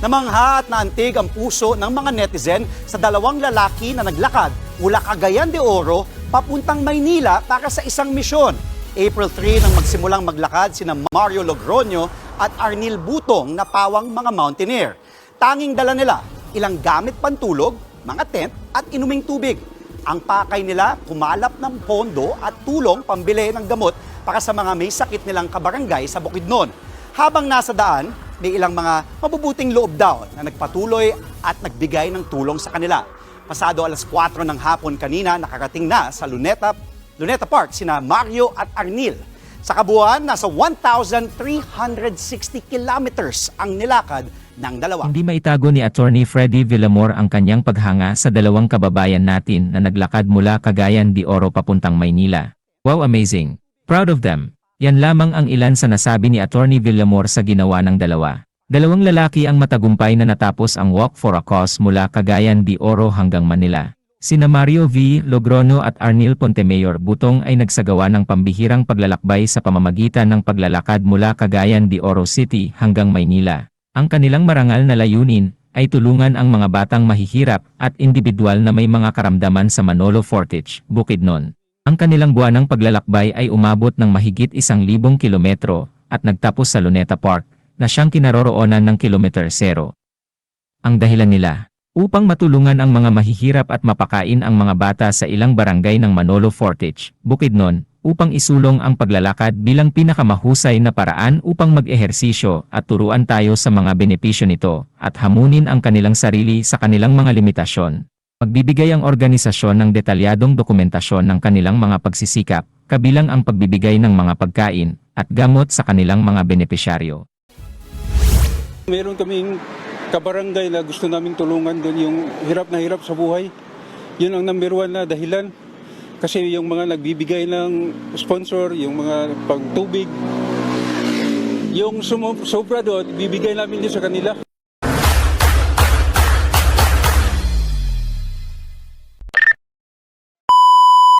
Namangha at naantig ang puso ng mga netizen sa dalawang lalaki na naglakad mula Cagayan de Oro papuntang Maynila para sa isang misyon. April 3 nang magsimulang maglakad sina Mario Logroño at Arnil Butong na pawang mga mountaineer. Tanging dala nila ilang gamit pantulog, mga tent at inuming tubig. Ang pakay nila kumalap ng pondo at tulong pambili ng gamot para sa mga may sakit nilang kabarangay sa Bukidnon. Habang nasa daan, may ilang mga mabubuting loob daw na nagpatuloy at nagbigay ng tulong sa kanila. Pasado alas 4 ng hapon kanina, nakarating na sa Luneta, Luneta Park sina Mario at Arnil. Sa kabuuan, nasa 1,360 kilometers ang nilakad ng dalawa. Hindi maitago ni Attorney Freddy Villamor ang kanyang paghanga sa dalawang kababayan natin na naglakad mula Cagayan de Oro papuntang Maynila. Wow amazing. Proud of them. Yan lamang ang ilan sa nasabi ni Attorney Villamor sa ginawa ng dalawa. Dalawang lalaki ang matagumpay na natapos ang Walk for a Cause mula Cagayan de Oro hanggang Manila. Sina Mario V. Logrono at Arnil Pontemayor Butong ay nagsagawa ng pambihirang paglalakbay sa pamamagitan ng paglalakad mula Cagayan de Oro City hanggang Maynila. Ang kanilang marangal na layunin ay tulungan ang mga batang mahihirap at individual na may mga karamdaman sa Manolo Fortich, Bukidnon. Ang kanilang buwanang paglalakbay ay umabot ng mahigit isang libong kilometro at nagtapos sa Luneta Park na siyang kinaroroonan ng kilometer zero. Ang dahilan nila, upang matulungan ang mga mahihirap at mapakain ang mga bata sa ilang barangay ng Manolo Fortich, Bukidnon, upang isulong ang paglalakad bilang pinakamahusay na paraan upang mag-ehersisyo at turuan tayo sa mga benepisyo nito at hamunin ang kanilang sarili sa kanilang mga limitasyon. Magbibigay ang organisasyon ng detalyadong dokumentasyon ng kanilang mga pagsisikap, kabilang ang pagbibigay ng mga pagkain at gamot sa kanilang mga benepisyaryo. Meron kaming kabarangay na gusto naming tulungan doon yung hirap na hirap sa buhay. Yun ang number one na dahilan. Kasi yung mga nagbibigay ng sponsor, yung mga pagtubig, yung sobra doon, bibigay namin din sa kanila.